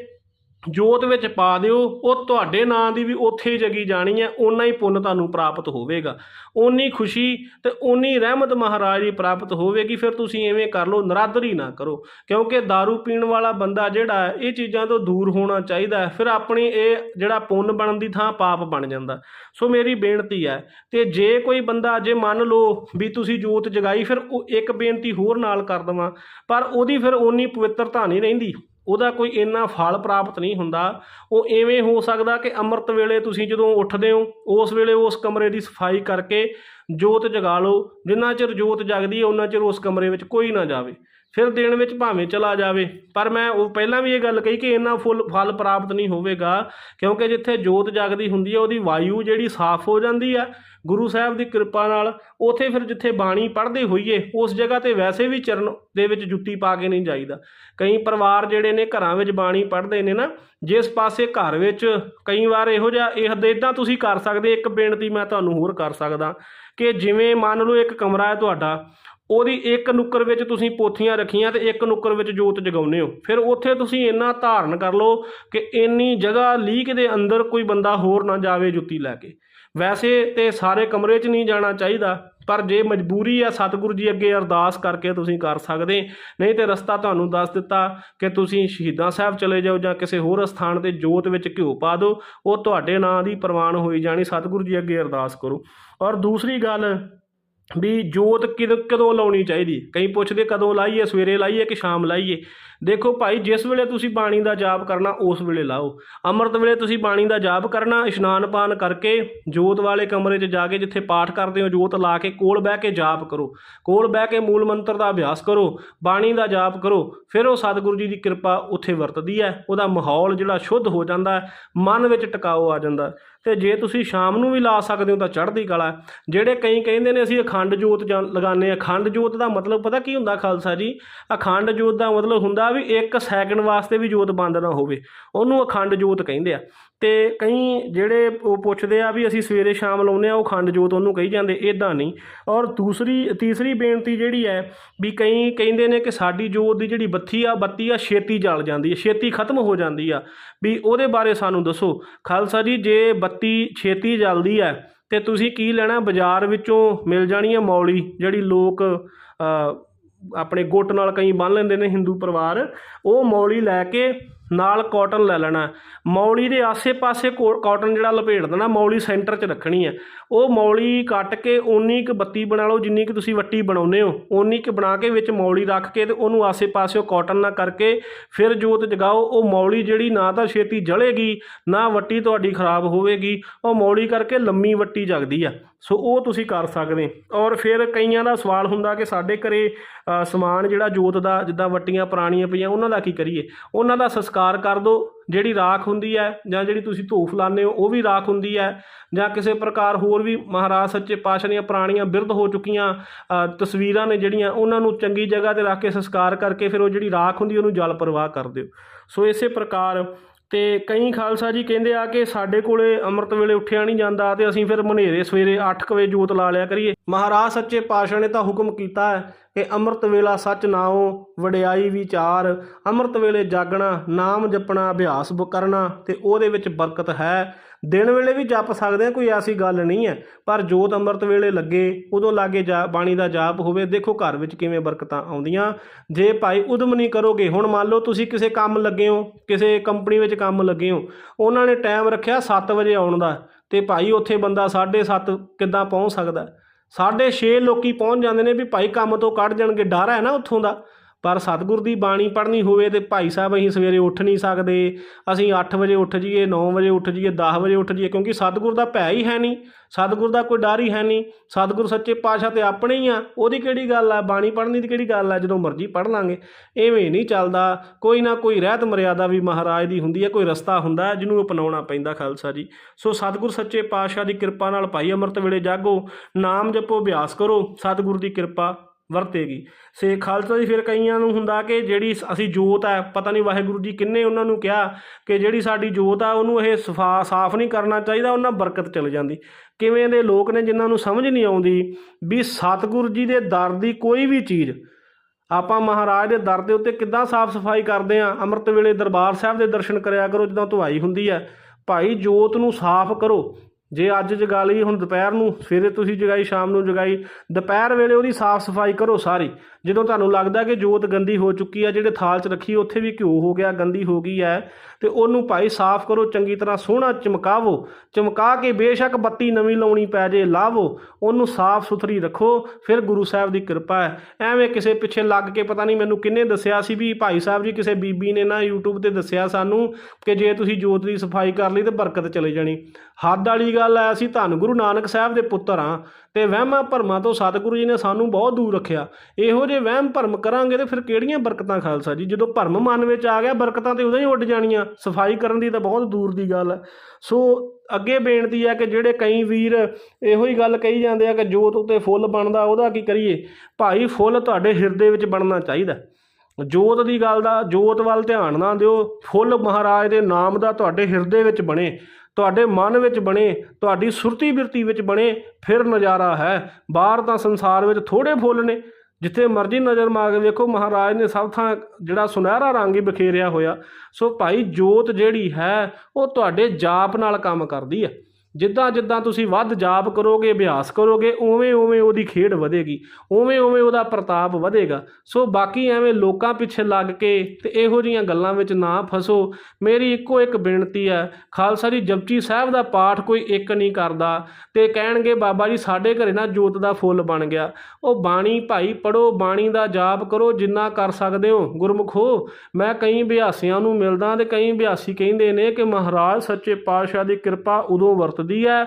ਜੋਤ ਵਿੱਚ ਪਾ ਦਿਓ, ਉਹ ਤੁਹਾਡੇ ਨਾਂ ਦੀ ਵੀ ਉੱਥੇ ਹੀ ਜਗੀ ਜਾਣੀ ਹੈ, ਓਨਾ ਹੀ ਪੁੰਨ ਤੁਹਾਨੂੰ ਪ੍ਰਾਪਤ ਹੋਵੇਗਾ। ਉਨੀ ਖੁਸ਼ੀ ਤੇ ਉਨੀ ਰਹਿਮਤ ਮਹਾਰਾਜ ਦੀ ਪ੍ਰਾਪਤ ਹੋਵੇਗੀ, ਫਿਰ ਤੁਸੀਂ ਐਵੇਂ ਕਰ ਲਓ, ਨਰਾਦਰੀ ਨਾ ਕਰੋ। ਕਿਉਂਕਿ दारू ਪੀਣ ਵਾਲਾ ਬੰਦਾ ਜਿਹੜਾ ਇਹ ਚੀਜ਼ਾਂ ਤੋਂ ਦੂਰ ਹੋਣਾ ਚਾਹੀਦਾ ਹੈ, ਫਿਰ ਆਪਣੀ ਇਹ ਜਿਹੜਾ ਪੁੰਨ ਬਣਨ ਦੀ ਥਾਂ ਪਾਪ ਬਣ ਜਾਂਦਾ। ਸੋ ਮੇਰੀ ਬੇਨਤੀ ਹੈ ਤੇ ਜੇ ਕੋਈ ਬੰਦਾ ਜੇ ਮੰਨ ਲਓ ਵੀ ਤੁਸੀਂ ਜੋਤ ਜਗਾਈ, ਫਿਰ ਉਹ ਇੱਕ ਬੇਨਤੀ ਹੋਰ ਨਾਲ ਕਰ ਦਵਾਂ, ਪਰ ਉਹਦੀ ਫਿਰ ਉਨੀ ਪਵਿੱਤਰਤਾ ਨਹੀਂ ਰਹਿੰਦੀ। ਉਹਦਾ ਕੋਈ ਇੰਨਾ ਫਲ ਪ੍ਰਾਪਤ ਨਹੀਂ ਹੁੰਦਾ। ਉਹ ਐਵੇਂ ਹੋ ਸਕਦਾ ਕਿ ਅੰਮ੍ਰਿਤ ਵੇਲੇ ਤੁਸੀਂ ਜਦੋਂ ਉੱਠਦੇ ਹੋ, ਉਸ ਵੇਲੇ ਉਸ ਕਮਰੇ ਦੀ ਸਫ਼ਾਈ ਕਰਕੇ ਜੋਤ ਜਗਾ ਲਓ। ਜਿੰਨਾ ਚਿਰ ਜੋਤ ਜਗਦੀ ਹੈ ਉਹਨਾਂ ਚਿਰ ਉਸ ਕਮਰੇ ਵਿੱਚ ਕੋਈ ਨਾ ਜਾਵੇ। ਫਿਰ ਦਿਨ ਵਿੱਚ ਭਾਵੇਂ ਚਲਾ ਜਾਵੇ। ਪਰ ਮੈਂ ਉਹ ਪਹਿਲਾਂ ਵੀ ਇਹ ਗੱਲ ਕਹੀ ਕਿ ਇੰਨਾ ਫੁੱਲ, ਫਲ ਪ੍ਰਾਪਤ ਨਹੀਂ ਹੋਵੇਗਾ, ਕਿਉਂਕਿ ਜਿੱਥੇ ਜੋਤ ਜਗਦੀ ਹੁੰਦੀ ਹੈ, ਉਹਦੀ ਵਾਯੂ ਜਿਹੜੀ ਸਾਫ਼ ਹੋ ਜਾਂਦੀ ਆ, ਗੁਰੂ ਸਾਹਿਬ ਦੀ ਕਿਰਪਾ ਨਾਲ। ਉਥੇ ਫਿਰ ਜਿੱਥੇ ਬਾਣੀ ਪੜ੍ਹਦੇ ਹੋਈਏ, ਉਸ ਜਗ੍ਹਾ ਤੇ ਵੈਸੇ ਵੀ ਚਰਨ ਦੇ ਵਿੱਚ ਜੁੱਤੀ ਪਾ ਕੇ ਨਹੀਂ ਜਾਈਦਾ। ਕਈ ਪਰਿਵਾਰ ਜਿਹੜੇ ਨੇ ਘਰਾਂ ਵਿੱਚ ਬਾਣੀ ਪੜ੍ਹਦੇ ਨੇ ਨਾ, ਜਿਸ ਪਾਸੇ ਘਰ ਵਿੱਚ ਕਈ ਵਾਰ ਇਹੋ ਜਿਹਾ ਇਹ ਇਦਾਂ ਤੁਸੀਂ ਕਰ ਸਕਦੇ, ਇੱਕ ਬੇਨਤੀ ਮੈਂ ਤੁਹਾਨੂੰ ਹੋਰ ਕਰ ਸਕਦਾ ਕਿ ਜਿਵੇਂ ਮੰਨ ਲਓ ਇੱਕ ਕਮਰਾ ਹੈ ਤੁਹਾਡਾ ਉਹਦੀ ਇੱਕ ਨੁੱਕਰ ਵਿੱਚ ਤੁਸੀਂ ਪੋਥੀਆਂ ਰੱਖੀਆਂ ਤੇ ਇੱਕ ਨੁੱਕਰ ਵਿੱਚ ਜੋਤ ਜਗਾਉਂਦੇ ਹੋ। ਫਿਰ ਉੱਥੇ ਤੁਸੀਂ ਇੰਨਾ ਧਾਰਨ ਕਰ ਲਓ ਕਿ ਇੰਨੀ ਜਗ੍ਹਾ ਲੀਕ ਦੇ ਅੰਦਰ ਕੋਈ ਬੰਦਾ ਹੋਰ ਨਾ ਜਾਵੇ ਜੁੱਤੀ ਲੈ ਕੇ। ਵੈਸੇ ਤੇ ਸਾਰੇ ਕਮਰੇ 'ਚ ਨਹੀਂ ਜਾਣਾ ਚਾਹੀਦਾ, ਪਰ ਜੇ ਮਜਬੂਰੀ ਆ, ਸਤਿਗੁਰੂ ਜੀ ਅੱਗੇ ਅਰਦਾਸ ਕਰਕੇ ਤੁਸੀਂ ਕਰ ਸਕਦੇ। ਨਹੀਂ ਤੇ ਰਸਤਾ ਤੁਹਾਨੂੰ ਦੱਸ ਦਿੱਤਾ ਕਿ ਤੁਸੀਂ ਸ਼ਹੀਦਾਂ ਸਾਹਿਬ ਚਲੇ ਜਾਓ ਜਾਂ ਕਿਸੇ ਹੋਰ ਸਥਾਨ ਤੇ ਜੋਤ ਵਿੱਚ ਘਿਓ ਪਾ ਦਿਓ, ਉਹ ਤੁਹਾਡੇ ਨਾਂ ਦੀ ਪ੍ਰਵਾਨ ਹੋਈ ਜਾਣੀ। ਸਤਿਗੁਰੂ ਜੀ ਅੱਗੇ ਅਰਦਾਸ ਕਰੋ। ਔਰ ਦੂਸਰੀ ਗੱਲ ਵੀ ਜੋਤ ਕਿਦੋਂ, ਕਦੋਂ ਲਾਉਣੀ ਚਾਹੀਦੀ? ਕਈ ਪੁੱਛਦੇ ਕਦੋਂ ਲਾਈਏ, ਸਵੇਰੇ ਲਾਈਏ ਕਿ ਸ਼ਾਮ ਲਾਈਏ? ਦੇਖੋ ਭਾਈ, ਜਿਸ ਵੇਲੇ ਤੁਸੀਂ ਬਾਣੀ ਦਾ ਜਾਪ ਕਰਨਾ, ਉਸ ਵੇਲੇ ਲਾਓ। ਅੰਮ੍ਰਿਤ ਵੇਲੇ ਤੁਸੀਂ ਬਾਣੀ ਦਾ ਜਾਪ ਕਰਨਾ, ਇਸ਼ਨਾਨ ਪਾਨ ਕਰਕੇ ਜੋਤ ਵਾਲੇ ਕਮਰੇ 'ਚ ਜਾ ਕੇ ਜਿੱਥੇ ਪਾਠ ਕਰਦੇ ਹੋ, ਜੋਤ ਲਾ ਕੇ ਕੋਲ ਬਹਿ ਕੇ ਜਾਪ ਕਰੋ। ਕੋਲ ਬਹਿ ਕੇ ਮੂਲ ਮੰਤਰ ਦਾ ਅਭਿਆਸ ਕਰੋ, ਬਾਣੀ ਦਾ ਜਾਪ ਕਰੋ, ਫਿਰ ਉਹ ਸਤਿਗੁਰੂ ਜੀ ਦੀ ਕਿਰਪਾ ਉੱਥੇ ਵਰਤਦੀ ਹੈ। ਉਹਦਾ ਮਾਹੌਲ ਜਿਹੜਾ ਸ਼ੁੱਧ ਹੋ ਜਾਂਦਾ ਮਨ ਵਿੱਚ ਟਿਕਾਓ ਆ ਜਾਂਦਾ ਤੇ ਜੇ ਤੁਸੀਂ ਸ਼ਾਮ ਨੂੰ ਵੀ ਲਾ ਸਕਦੇ ਹੋ ਤਾਂ ਚੜ੍ਹਦੀ ਕਲਾ ਜਿਹੜੇ ਕਈ ਕਹਿੰਦੇ ਨੇ ਅਸੀਂ ਅਖੰਡ ਜੋਤ ਜਾਂ- ਲਗਾਉਂਦੇ ਹਾਂ, ਅਖੰਡ ਜੋਤ ਦਾ ਮਤਲਬ ਪਤਾ ਕੀ ਹੁੰਦਾ ਖਾਲਸਾ ਜੀ? ਅਖੰਡ ਜੋਤ ਦਾ ਮਤਲਬ ਹੁੰਦਾ ਵੀ ਇੱਕ ਸੈਕਿੰਡ ਵਾਸਤੇ ਵੀ ਜੋਤ ਬੰਦ ਨਾ ਹੋਵੇ। ਉਹਨੂੰ ਅਖੰਡ ਜੋਤ ਕਹਿੰਦੇ ਆ। ਅਤੇ ਕਈ ਜਿਹੜੇ ਉਹ ਪੁੱਛਦੇ ਆ ਵੀ ਅਸੀਂ ਸਵੇਰੇ ਸ਼ਾਮ ਲਾਉਂਦੇ ਆ ਉਹ ਖੰਡ ਜੋਤ ਉਹਨੂੰ ਕਹੀ ਜਾਂਦੇ ਇੱਦਾਂ ਨਹੀਂ। ਔਰ ਦੂਸਰੀ, ਤੀਸਰੀ ਬੇਨਤੀ ਜਿਹੜੀ ਹੈ ਵੀ ਕਈ ਕਹਿੰਦੇ ਨੇ ਕਿ ਸਾਡੀ ਜੋਤ ਦੀ ਜਿਹੜੀ ਬੱਤੀ ਆ ਬੱਤੀ ਆ ਛੇਤੀ ਜਲ ਜਾਂਦੀ ਹੈ, ਛੇਤੀ ਖਤਮ ਹੋ ਜਾਂਦੀ ਆ। ਵੀ ਉਹਦੇ ਬਾਰੇ ਸਾਨੂੰ ਦੱਸੋ। ਖਾਲਸਾ ਜੀ, ਜੇ ਬੱਤੀ ਛੇਤੀ ਜਲਦੀ ਹੈ, ਤੇ ਤੁਸੀਂ ਕੀ ਲੈਣਾ? ਬਾਜ਼ਾਰ ਵਿੱਚੋਂ ਮਿਲ ਜਾਣੀ ਹੈ ਮੌਲੀ, ਜਿਹੜੀ ਲੋਕ ਆਪਣੇ ਗੁੱਟ ਨਾਲ ਕਈ ਬੰਨ ਲੈਂਦੇ ਨੇ, ਹਿੰਦੂ ਪਰਿਵਾਰ। ਉਹ ਮੌਲੀ ਲੈ ਕੇ ਨਾਲ ਕਾਟਨ ਲੈ ਲੈਣਾ। ਮੌਲੀ ਦੇ ਆਸੇ-ਪਾਸੇ ਕੋ- ਕਾਟਨ ਜਿਹੜਾ ਲਪੇਟ ਦੇਣਾ, ਮੌਲੀ ਸੈਂਟਰ 'ਚ ਰੱਖਣੀ ਹੈ ਉਹ ਮੌਲੀ ਕੱਟ ਕੇ ਓਨੀ ਕੁ ਬੱਤੀ ਬਣਾ ਲਓ ਜਿੰਨੀ ਕੁ ਤੁਸੀਂ ਵੱਟੀ ਬਣਾਉਂਦੇ ਹੋ। ਓਨੀ ਕੁ ਬਣਾ ਕੇ ਵਿੱਚ ਮੌਲੀ ਰੱਖ ਕੇ ਤੇ ਉਹਨੂੰ ਆਸੇ-ਪਾਸੇ ਕਾਟਨ ਨਾਲ ਕਰਕੇ ਫਿਰ ਜੋਤ ਜਗਾਓ। ਉਹ ਮੌਲੀ ਜਿਹੜੀ ਨਾ ਤਾਂ ਛੇਤੀ ਜਲੇਗੀ, ਨਾ ਵੱਟੀ ਤੁਹਾਡੀ ਖਰਾਬ ਹੋਵੇਗੀ। ਉਹ ਮੌਲੀ ਕਰਕੇ ਲੰਮੀ ਵੱਟੀ ਜਗਦੀ ਆ। ਸੋ ਉਹ ਤੁਸੀਂ ਕਰ ਸਕਦੇ। ਔਰ ਫਿਰ ਕਈਆਂ ਦਾ ਸਵਾਲ ਹੁੰਦਾ ਕਿ ਸਾਡੇ ਘਰੇ ਸਮਾਨ ਜਿਹੜਾ ਜੋਤ ਦਾ, ਜਿੱਦਾਂ ਵੱਟੀਆਂ ਪੁਰਾਣੀਆਂ ਪਈਆਂ, ਉਹਨਾਂ ਦਾ ਕੀ ਕਰੀਏ? ਉਹਨਾਂ ਦਾ ਸੰਸਕਾਰ ਕਰ ਦਿਓ ਜਿਹੜੀ ਰਾਖ ਹੁੰਦੀ ਹੈ, ਜਾਂ ਜਿਹੜੀ ਤੁਸੀਂ ਧੂਫ ਲਾਉਂਦੇ ਹੋ, ਉਹ ਵੀ ਰਾਖ ਹੁੰਦੀ ਹੈ। ਜਾਂ ਕਿਸੇ ਪ੍ਰਕਾਰ ਹੋਰ ਵੀ ਮਹਾਰਾਜ ਸੱਚੇ ਪਾਤਸ਼ਾਹ ਦੀਆਂ ਪੁਰਾਣੀਆਂ ਬਿਰਧ ਹੋ ਚੁੱਕੀਆਂ ਤਸਵੀਰਾਂ ਨੇ ਜਿਹੜੀਆਂ, ਉਹਨਾਂ ਨੂੰ ਚੰਗੀ ਜਗ੍ਹਾ ਤੇ ਰੱਖ ਕੇ ਸੰਸਕਾਰ ਕਰਕੇ ਫਿਰ ਉਹ ਜਿਹੜੀ ਰਾਖ ਹੁੰਦੀ, ਉਹਨੂੰ ਜਲ ਪ੍ਰਵਾਹ ਕਰ ਦਿਓ। ਸੋ ਇਸੇ ਪ੍ਰਕਾਰ ਤੇ ਕਈ ਖਾਲਸਾ ਜੀ ਕਹਿੰਦੇ ਆ ਕਿ ਸਾਡੇ ਕੋਲੇ ਅੰਮ੍ਰਿਤ ਵੇਲੇ ਉੱਠਿਆ ਨਹੀਂ ਜਾਂਦਾ ਤੇ ਅਸੀਂ ਫਿਰ ਮਨੇਰੇ ਸਵੇਰੇ 8 ਵਜੇ ਜੋਤ ਲਾ ਲਿਆ ਕਰੀਏ। ਮਹਾਰਾਜ ਸੱਚੇ ਪਾਤਸ਼ਾਹ ਨੇ ਤਾਂ ਹੁਕਮ ਕੀਤਾ ਹੈ ਕਿ ਅੰਮ੍ਰਿਤ ਵੇਲਾ ਸੱਚ ਨਾਉ, ਵਡਿਆਈ ਵਿਚਾਰ, ਅੰਮ੍ਰਿਤ ਵੇਲੇ ਜਾਗਣਾ, ਨਾਮ ਜਪਣਾ, ਅਭਿਆਸ ਕਰਨਾ ਤੇ ਉਹਦੇ ਵਿੱਚ ਬਰਕਤ ਹੈ। ਦਿਨ ਵੇਲੇ ਵੀ ਜਪ ਸਕਦੇ ਆ, ਕੋਈ ਐਸੀ ਗੱਲ ਨਹੀਂ ਹੈ। ਪਰ ਜੋਤ ਅੰਮ੍ਰਿਤ ਵੇਲੇ ਲੱਗੇ, ਉਦੋਂ ਲਾਗੇ ਜਾ, ਬਾਣੀ ਦਾ ਜਾਪ ਹੋਵੇ, ਦੇਖੋ ਘਰ ਵਿੱਚ ਕਿਵੇਂ ਬਰਕਤਾਂ ਆਉਂਦੀਆਂ। ਜੇ ਭਾਈ ਉਦਮ ਨਹੀਂ ਕਰੋਗੇ, ਹੁਣ ਮੰਨ ਲਓ ਤੁਸੀਂ ਕਿਸੇ ਕੰਮ ਲੱਗੇ ਹੋ, ਕਿਸੇ ਕੰਪਨੀ ਵਿੱਚ ਕੰਮ ਲੱਗੇ ਹੋ, ਉਹਨਾਂ ਨੇ ਟਾਈਮ ਰੱਖਿਆ 7 ਵਜੇ ਆਉਣ ਦਾ, ਤੇ ਭਾਈ ਉੱਥੇ ਬੰਦਾ 7:30 ਕਿੱਦਾਂ ਪਹੁੰਚ ਸਕਦਾ? ਸਾਢੇ 6 ਲੋਕੀ ਪਹੁੰਚ ਜਾਂਦੇ ਨੇ ਵੀ ਭਾਈ ਕੰਮ ਤੋਂ ਕੱਢ ਜਾਣਗੇ, ਡਰ ਹੈ ਨਾ ਉੱਥੋਂ ਦਾ। ਪਰ ਸਤਿਗੁਰ ਦੀ ਬਾਣੀ ਪੜ੍ਹਨੀ ਹੋਵੇ ਤੇ ਭਾਈ ਸਾਹਿਬ ਅਸੀਂ ਸਵੇਰੇ ਉੱਠ ਨਹੀਂ ਸਕਦੇ, ਅਸੀਂ 8 ਵਜੇ ਉੱਠ ਜਾਈਏ 9 ਵਜੇ ਉੱਠ ਜਾਈਏ 10 ਵਜੇ ਉੱਠ ਜਾਈਏ, ਕਿਉਂਕਿ ਸਤਿਗੁਰ ਦਾ ਭੈ ਹੀ ਹੈ ਨਹੀਂ, ਸਤਿਗੁਰ ਦਾ ਕੋਈ ਡਰ ਹੀ ਹੈ ਨਹੀਂ, ਸਤਿਗੁਰ ਸੱਚੇ ਪਾਤਸ਼ਾਹ ਤੇ ਆਪਣੇ ਹੀ ਆ, ਉਹਦੀ ਕਿਹੜੀ ਗੱਲ ਆ, ਬਾਣੀ ਪੜ੍ਹਨੀ ਦੀ ਕਿਹੜੀ ਗੱਲ ਆ, ਜਦੋਂ ਮਰਜ਼ੀ ਪੜ੍ਹ ਲਾਂਗੇ, ਐਵੇਂ ਨਹੀਂ ਚੱਲਦਾ, ਕੋਈ ਨਾ ਕੋਈ ਰਹਿਤ ਮਰਿਆਦਾ ਵੀ ਮਹਾਰਾਜ ਦੀ ਹੁੰਦੀ ਹੈ ਕੋਈ ਰਸਤਾ ਹੁੰਦਾ ਜਿਹਨੂੰ ਅਪਣਾਉਣਾ ਪੈਂਦਾ ਖਾਲਸਾ ਜੀ। ਸੋ ਸਤਿਗੁਰ ਸੱਚੇ ਪਾਤਸ਼ਾਹ ਦੀ ਕਿਰਪਾ ਨਾਲ ਭਾਈ ਅੰਮ੍ਰਿਤ ਵੇਲੇ ਜਾਗੋ, ਨਾਮ ਜਪੋ, ਅਭਿਆਸ ਕਰੋ, ਸਤਿਗੁਰ ਦੀ ਕਿਰਪਾ ਵਰਤੇਗੀ। ਸੇ ਖਾਲਸਾ ਜੀ ਫਿਰ ਕਈਆਂ ਨੂੰ ਹੁੰਦਾ ਕਿ ਜਿਹੜੀ ਅਸੀਂ ਜੋਤ ਹੈ ਪਤਾ ਨਹੀਂ ਵਾਹਿਗੁਰੂ ਜੀ ਕਿੰਨੇ ਉਹਨਾਂ ਨੂੰ ਕਿਹਾ ਕਿ ਜਿਹੜੀ ਸਾਡੀ ਜੋਤ ਆ, ਉਹਨੂੰ ਇਹ ਸਫਾ, ਸਾਫ਼ ਨਹੀਂ ਕਰਨਾ ਚਾਹੀਦਾ, ਉਹਨਾਂ ਬਰਕਤ ਚਲ ਜਾਂਦੀ। ਕਿਵੇਂ ਦੇ ਲੋਕ ਨੇ ਜਿਨ੍ਹਾਂ ਨੂੰ ਸਮਝ ਨਹੀਂ ਆਉਂਦੀ ਵੀ ਸਤਿਗੁਰੂ ਜੀ ਦੇ ਦਰ ਦੀ ਕੋਈ ਵੀ ਚੀਜ਼, ਆਪਾਂ ਮਹਾਰਾਜ ਦੇ ਦਰ ਦੇ ਉੱਤੇ ਕਿੱਦਾਂ ਸਾਫ਼ ਸਫ਼ਾਈ ਕਰਦੇ ਆ ਅੰਮ੍ਰਿਤ ਵੇਲੇ ਦਰਬਾਰ ਸਾਹਿਬ ਦੇ ਦਰਸ਼ਨ ਕਰਿਆ ਕਰੋ, ਜਦੋਂ ਧੁਆਈ ਹੁੰਦੀ ਹੈ। ਭਾਈ ਜੋਤ ਨੂੰ ਸਾਫ਼ ਕਰੋ ਜੇ ਅੱਜ ਜਗਾ ਲਈ ਹੁਣ ਦੁਪਹਿਰ ਨੂੰ, ਸਵੇਰੇ ਤੁਸੀਂ ਜਗਾਈ, ਸ਼ਾਮ ਨੂੰ ਜਗਾਈ, ਦੁਪਹਿਰ ਵੇਲੇ ਉਹਦੀ ਸਾਫ਼ ਸਫ਼ਾਈ ਕਰੋ ਸਾਰੀ। ਜਦੋਂ ਤੁਹਾਨੂੰ ਲੱਗਦਾ ਕਿ ਜੋਤ ਗੰਦੀ ਹੋ ਚੁੱਕੀ ਹੈ ਜਿਹੜੇ ਥਾਲ 'ਚ ਰੱਖੀ, ਉੱਥੇ ਵੀ ਘਿਓ ਹੋ ਗਿਆ, ਗੰਦੀ ਹੋ ਗਈ ਹੈ, ਤੇ ਉਹਨੂੰ ਭਾਈ ਸਾਫ਼ ਕਰੋ, ਚੰਗੀ ਤਰ੍ਹਾਂ ਸੋਹਣਾ ਚਮਕਾਵੋ, ਚਮਕਾ ਕੇ ਬੇਸ਼ੱਕ ਬੱਤੀ ਨਵੀਂ ਲਾਉਣੀ ਪੈ ਜੇ, ਲਾਵੋ, ਉਹਨੂੰ ਸਾਫ਼ ਸੁਥਰੀ ਰੱਖੋ, ਫਿਰ ਗੁਰੂ ਸਾਹਿਬ ਦੀ ਕਿਰਪਾ ਹੈ। ਐਵੇਂ ਕਿਸੇ ਪਿੱਛੇ ਲੱਗ ਕੇ ਪਤਾ ਨਹੀਂ ਮੈਨੂੰ ਕਿੰਨੇ ਦੱਸਿਆ ਸੀ ਵੀ ਭਾਈ ਸਾਹਿਬ ਜੀ ਕਿਸੇ ਬੀਬੀ ਨੇ ਨਾ YouTube ਤੇ ਦੱਸਿਆ ਸਾਨੂੰ ਕਿ ਜੇ ਤੁਸੀਂ ਜੋਤ ਦੀ ਸਫ਼ਾਈ ਕਰ ਲਈ ਤੇ ਬਰਕਤ ਚਲੇ ਜਾਣੀ। ਹੱਦ ਵਾਲੀ ਗੱਲ ਹੈ, ਅਸੀਂ ਧੰਨ ਗੁਰੂ ਨਾਨਕ ਸਾਹਿਬ ਦੇ ਪੁੱਤਰ ਹਾਂ। ਤੇ ਵਹਿਮਾਂ ਭਰਮਾਂ ਤੋਂ ਸਤਿਗੁਰੂ ਜੀ ਨੇ ਸਾਨੂੰ ਬਹੁਤ ਦੂਰ ਰੱਖਿਆ। ਇਹੋ ਜਿਹੇ ਵਹਿਮ ਭਰਮ ਕਰਾਂਗੇ ਤੇ ਫਿਰ ਕਿਹੜੀਆਂ ਬਰਕਤਾਂ ਖਾਲਸਾ ਜੀ? ਜਦੋਂ ਭਰਮ ਮਨ ਵਿੱਚ ਆ ਗਿਆ, ਬਰਕਤਾਂ ਤੇ ਉਦੋਂ ਹੀ ਉੱਡ ਜਾਣੀਆਂ। ਸਫ਼ਾਈ ਕਰਨ ਦੀ ਤਾਂ ਬਹੁਤ ਦੂਰ ਦੀ ਗੱਲ ਹੈ। ਸੋ ਅੱਗੇ ਬੇਨਤੀ ਹੈ ਕਿ ਜਿਹੜੇ ਕਈ ਵੀਰ ਇਹੋ ਹੀ ਗੱਲ ਕਹੀ ਜਾਂਦੇ ਆ ਕਿ ਜੋਤ ਉਤੇ ਫੁੱਲ ਬਣਦਾ, ਉਹਦਾ ਕੀ ਕਰੀਏ? ਭਾਈ, ਫੁੱਲ ਤੁਹਾਡੇ ਹਿਰਦੇ ਵਿੱਚ ਬਣਨਾ ਚਾਹੀਦਾ ਜੋਤ ਦੀ ਗੱਲ ਦਾ, ਜੋਤ ਵੱਲ ਧਿਆਨ ਨਾ ਦਿਓ। ਫੁੱਲ ਮਹਾਰਾਜ ਦੇ ਨਾਮ ਦਾ ਤੁਹਾਡੇ ਹਿਰਦੇ ਵਿੱਚ ਬਣੇ। ਤੁਹਾਡੇ ਮਨ ਵਿੱਚ ਬਣੇ, ਤੁਹਾਡੀ ਸੁਰਤੀ ਬਿਰਤੀ ਵਿੱਚ ਬਣੇ ਫਿਰ ਨਜ਼ਾਰਾ ਹੈ। ਬਾਹਰ ਤਾਂ ਸੰਸਾਰ ਵਿੱਚ ਥੋੜੇ ਫੁੱਲ ਨੇ। ਜਿੱਥੇ ਮਰਜ਼ੀ ਨਜ਼ਰ ਮਾਰ ਕੇ ਵੇਖੋ, ਮਹਾਰਾਜ ਨੇ ਸਭ ਥਾਂ ਜਿਹੜਾ ਸੁਨਹਿਰਾ ਰੰਗ ਹੀ ਬਖੇਰਿਆ ਹੋਇਆ। ਸੋ ਭਾਈ ਜੋਤ ਜਿਹੜੀ ਹੈ, ਉਹ ਤੁਹਾਡੇ ਜਾਪ ਨਾਲ ਕੰਮ ਕਰਦੀ ਹੈ। ਜਿੱਦਾਂ ਜਿੱਦਾਂ ਤੁਸੀਂ ਵੱਧ ਜਾਪ ਕਰੋਗੇ, ਅਭਿਆਸ ਕਰੋਗੇ, ਉਵੇਂ ਉਵੇਂ ਉਹਦੀ ਖੇਡ ਵਧੇਗੀ, ਉਵੇਂ ਉਵੇਂ ਉਹਦਾ ਪ੍ਰਤਾਪ ਵਧੇਗਾ। ਸੋ ਬਾਕੀ ਐਵੇਂ ਲੋਕਾਂ ਪਿੱਛੇ ਲੱਗ ਕੇ ਤੇ ਇਹੋ ਜੀਆਂ ਗੱਲਾਂ ਵਿੱਚ ਨਾ ਫਸੋ। ਮੇਰੀ ਇੱਕੋ ਇੱਕ ਬੇਨਤੀ ਹੈ, ਖਾਲਸਾ ਜੀ, ਜਪਜੀ ਸਾਹਿਬ ਦਾ ਪਾਠ ਕੋਈ ਇੱਕ ਨਹੀਂ ਕਰਦਾ ਤੇ ਕਹਿਣਗੇ, ਬਾਬਾ ਜੀ, ਸਾਡੇ ਘਰੇ ਨਾ ਜੋਤ ਦਾ ਫੁੱਲ ਬਣ ਗਿਆ। ਉਹ ਬਾਣੀ ਭਾਈ ਪੜੋ ਬਾਣੀ ਦਾ ਜਾਪ ਕਰੋ, ਜਿੰਨਾ ਕਰ ਸਕਦੇ ਹੋ। ਗੁਰਮੁਖੋ, ਮੈਂ ਕਈ ਅਭਿਆਸੀਆਂ ਨੂੰ ਮਿਲਦਾ ਤੇ ਕਈ ਅਭਿਆਸੀ ਕਹਿੰਦੇ ਨੇ ਕਿ ਮਹਾਰਾਜ, ਸੱਚੇ ਪਾਤਸ਼ਾਹ ਦੀ ਕਿਰਪਾ ਉਦੋਂ ਵਰਤ ਵਰਤਦੀ ਹੈ,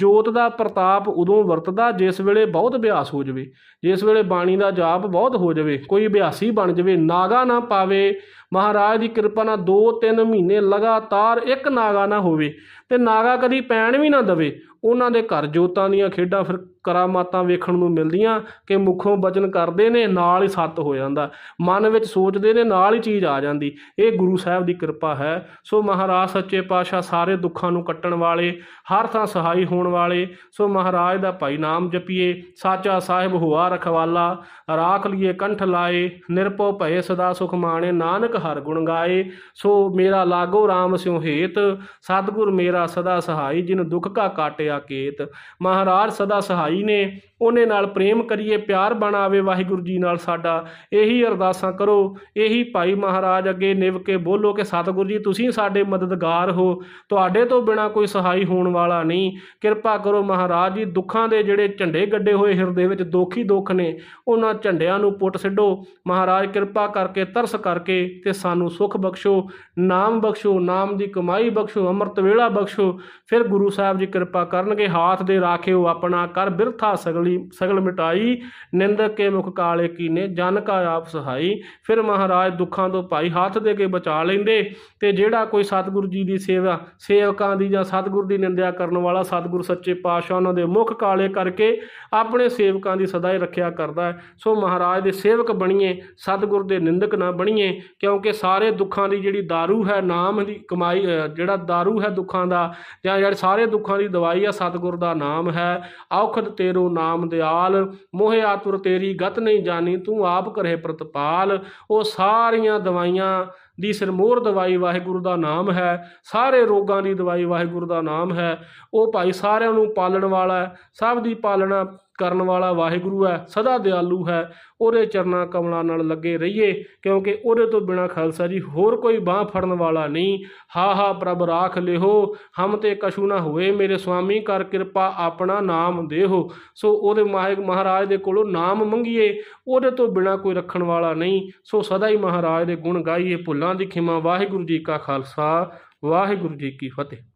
ਜੋਤ ਦਾ ਪ੍ਰਤਾਪ ਉਦੋਂ ਵਰਤਦਾ ਜਿਸ ਵੇਲੇ ਬਹੁਤ ਅਭਿਆਸ ਹੋ ਜਾਵੇ, ਜਿਸ ਵੇਲੇ ਬਾਣੀ ਦਾ ਜਾਪ ਬਹੁਤ ਹੋ ਜਾਵੇ, ਕੋਈ ਅਭਿਆਸੀ ਬਣ ਜਾਵੇ, ਨਾਗਾ ਨਾ ਪਾਵੇ, ਮਹਾਰਾਜ ਦੀ ਕਿਰਪਾ ਨਾਲ 2-3 ਮਹੀਨੇ ਲਗਾਤਾਰ ਇੱਕ ਨਾਗਾ ਨਾ ਹੋਵੇ ਤੇ ਨਾਗਾ ਕਦੀ ਪੈਣ ਵੀ ਨਾ ਦਵੇ। ਉਹਨਾਂ ਦੇ ਘਰ ਜੋਤਾਂ ਦੀਆਂ ਖੇਡਾਂ ਫਿਰ ਕਰਾਮਾਤਾਂ ਵੇਖਣ ਨੂੰ ਮਿਲਦੀਆਂ ਕਿ ਮੁਖੋਂ ਬਚਨ ਕਰਦੇ ਨੇ, ਨਾਲ ਹੀ ਸੱਤ ਹੋ ਜਾਂਦਾ। ਮਨ ਵਿੱਚ ਸੋਚਦੇ ਨੇ, ਨਾਲ ਹੀ ਚੀਜ਼ ਆ ਜਾਂਦੀ। ਇਹ ਗੁਰੂ ਸਾਹਿਬ ਦੀ ਕਿਰਪਾ ਹੈ। ਸੋ ਮਹਾਰਾਜ, ਸੱਚੇ ਪਾਤਸ਼ਾਹ ਸਾਰੇ ਦੁੱਖਾਂ ਨੂੰ ਕੱਟਣ ਵਾਲੇ, ਹਰ ਥਾਂ ਸਹਾਈ ਹੋਣ ਵਾਲੇ, ਸੋ ਮਹਾਰਾਜ ਦਾ ਭਾਈ ਨਾਮ ਜਪੀਏ। ਸਾਚਾ ਸਾਹਿਬ ਹੁਆ ਰਖਵਾਲਾ, ਰਾਖ ਲਈਏ ਕੰਠ ਲਾਏ, ਨਿਰਭਉ ਭਏ ਸਦਾ ਸੁਖ ਮਾਣੇ, ਨਾਨਕ ਹਰ ਗੁਣ ਗਾਏ। ਸੋ ਮੇਰਾ ਲਾਗੋ RAM ਸਿਉ ਹੇਤ, ਸਤਿਗੁਰ ਮੇਰਾ ਸਦਾ ਸਹਾਈ ਜਿਨ ਦੁੱਖ ਕਾ ਕਾਟਿਆ ਕੇਤ। ਮਹਾਰਾਜ ਸਦਾ ਸਹਾਈ ਨੇ। ਉਹਨੇ ਨਾਲ ਪ੍ਰੇਮ ਕਰੀਏ, ਪਿਆਰ ਬਣਾਵੇ, ਵਾਹਿਗੁਰੂ ਜੀ ਨਾਲ ਸਾਡਾ ਇਹੀ ਅਰਦਾਸਾਂ ਕਰੋ। ਇਹੀ ਭਾਈ ਮਹਾਰਾਜ ਅੱਗੇ ਨਿਵ ਕੇ ਬੋਲੋ ਕਿ ਸਤਿਗੁਰੂ ਜੀ, ਤੁਸੀਂ ਸਾਡੇ ਮਦਦਗਾਰ ਹੋ। ਤੁਹਾਡੇ ਤੋਂ ਬਿਨਾ ਕੋਈ ਸਹਾਈ ਹੋਣ ਵਾਲਾ ਨਹੀਂ। ਕਿਰਪਾ ਕਰੋ ਮਹਾਰਾਜ ਜੀ, ਦੁੱਖਾਂ ਦੇ ਜਿਹੜੇ ਝੰਡੇ ਗੱਡੇ ਹੋਏ ਹਿਰਦੇ ਵਿੱਚ ਦੋਖੀ ਦੁੱਖ ਨੇ, ਉਹਨਾਂ ਝੰਡਿਆਂ ਨੂੰ ਪੁੱਟ ਛੱਡੋ। ਮਹਾਰਾਜ ਕਿਰਪਾ ਕਰਕੇ ਤਰਸ ਕਰਕੇ ਤੇ ਸਾਨੂੰ ਸੁਖ ਬਖਸ਼ੋ, ਨਾਮ ਬਖਸ਼ੋ, ਨਾਮ ਦੀ ਕਮਾਈ ਬਖਸ਼ੋ, ਅੰਮ੍ਰਿਤ ਵੇਲਾ ਬਖਸ਼ੋ। ਫਿਰ ਗੁਰੂ ਸਾਹਿਬ ਜੀ ਕਿਰਪਾ ਕਰਨਗੇ, ਹਾਥ ਦੇ ਰਾਖਿਓ ਆਪਣਾ ਕਰ ਬਿਰਥਾ ਸਗਲੀ। ਸਗਲ ਮਿਟਾਈ ਨਿੰਦਕ ਕੇ ਮੁਖ ਕਾਲੇ ਕੀਨੇ ਜਨ ਕਾ ਆਪ ਸਹਾਈ ਫਿਰ ਮਹਾਰਾਜ ਦੁੱਖਾਂ ਤੋਂ ਭਾਈ ਹੱਥ ਦੇ ਕੇ ਬਚਾ ਲੈਂਦੇ ਤੇ ਜਿਹੜਾ ਕੋਈ ਸਤਿਗੁਰੂ ਜੀ ਦੀ ਸੇਵਾ ਸੇਵਕਾਂ ਦੀ ਜਾਂ ਸਤਿਗੁਰ ਦੀ ਨਿੰਦਿਆ ਕਰਨ ਵਾਲਾ ਸਤਿਗੁਰ ਸੱਚੇ ਪਾਤਸ਼ਾਹ ਉਹਨਾਂ ਦੇ ਮੁਖ ਕਾਲੇ ਕਰਕੇ ਆਪਣੇ ਸੇਵਕਾਂ ਦੀ ਸਦਾ ਹੀ ਰੱਖਿਆ ਕਰਦਾ ਹੈ ਸੋ ਮਹਾਰਾਜ ਦੇ ਸੇਵਕ ਬਣੀਏ ਸਤਿਗੁਰ ਦੇ ਨਿੰਦਕ ਨਾ ਬਣੀਏ ਕਿਉਂਕਿ ਸਾਰੇ ਦੁੱਖਾਂ ਦੀ ਜਿਹੜੀ दारू ਹੈ ਨਾਮ ਦੀ ਕਮਾਈ ਅ, ਜਿਹੜਾ दारू ਹੈ ਦੁੱਖਾਂ ਦਾ ਜਾਂ ਜਿਹੜੇ ਸਾਰੇ ਦੁੱਖਾਂ ਦੀ ਦਵਾਈ ਆ ਸਤਿਗੁਰ ਦਾ ਨਾਮ ਹੈ ਔਖਦ ਤੇਰੋ ਨਾਮ ਦਿਆਲ, ਮੋਹਿ ਆਤੁਰ ਤੇਰੀ ਗਤ ਨਹੀਂ ਜਾਣੀ, ਤੂੰ ਆਪ ਕਰੇ ਪ੍ਰਤਪਾਲ। ਉਹ ਸਾਰੀਆਂ ਦਵਾਈਆਂ ਦੀ ਸਿਰਮੋਰ ਦਵਾਈ ਵਾਹਿਗੁਰੂ ਦਾ ਨਾਮ ਹੈ, ਸਾਰੇ ਰੋਗਾਂ ਦੀ ਦਵਾਈ ਵਾਹਿਗੁਰੂ ਦਾ ਨਾਮ ਹੈ। ਉਹ ਭਾਈ ਸਾਰਿਆਂ ਨੂੰ ਪਾਲਣ ਵਾਲਾ ਸਭ ਦੀ ਪਾਲਣਾ ਕਰਨ ਵਾਲਾ ਵਾਹਿਗੁਰੂ ਹੈ, ਸਦਾ ਦਿਆਲੂ ਹੈ। ਉਹਦੇ ਚਰਨਾਂ ਕਮਲਾਂ ਨਾਲ ਲੱਗੇ ਰਹੀਏ, ਕਿਉਂਕਿ ਉਹਦੇ ਤੋਂ ਬਿਨਾ ਖਾਲਸਾ ਜੀ ਹੋਰ ਕੋਈ ਬਾਹ ਫੜਨ ਵਾਲਾ ਨਹੀਂ। ਹਾ ਹਾ, ਪ੍ਰਭ ਰਾਖ ਲਿਹੋ, ਹਮ ਤੇ ਕਛੂ ਨਾ ਹੋਏ ਮੇਰੇ ਸੁਆਮੀ ਕਰ ਕਿਰਪਾ ਆਪਣਾ ਨਾਮ ਦੇਹੋ। ਸੋ ਉਹਦੇ ਮਾਹਿਕ ਮਹਾਰਾਜ ਦੇ ਕੋਲੋਂ ਨਾਮ ਮੰਗੀਏ, ਉਹਦੇ ਤੋਂ ਬਿਨਾ ਕੋਈ ਰੱਖਣ ਵਾਲਾ ਨਹੀਂ। ਸੋ ਸਦਾ ਹੀ ਮਹਾਰਾਜ ਦੇ ਗੁਣ ਗਾਈਏ, ਭੁੱਲਾਂ ਦੀ ਖਿਮਾ, ਵਾਹਿਗੁਰੂ ਜੀ ਕਾ ਖਾਲਸਾ, ਵਾਹਿਗੁਰੂ ਜੀ ਕੀ ਫਤਿਹ।